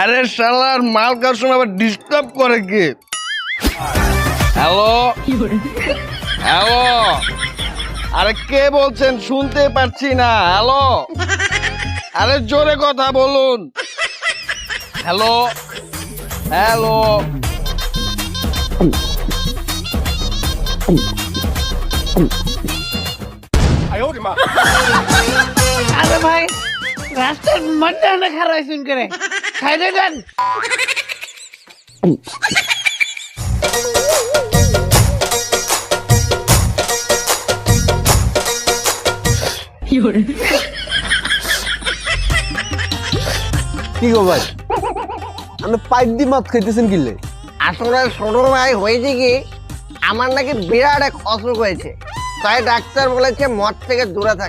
আরে শালার মাল কার সময় আবার ডিস্টার্ব করে কে? হ্যালো হ্যালো আরে কে বলছেন? শুনতে পাচ্ছি না। হ্যালো আরে জোরে কথা বলুন। হ্যালো হ্যালো আরে ভাই? রাস্তার মধ্যে অনেক খারাপ শুন করে দেন কি গো ভাই? আপনি পাইপ দিয়ে মাছ খাইতেছেন কিলে? আসলে ছোট ভাই হয়েছে কি? আমার নাকি বিরাট এক অসুখ হয়েছে। তাই ডাক্তার বলেছে মদ থেকে দূরে থাক।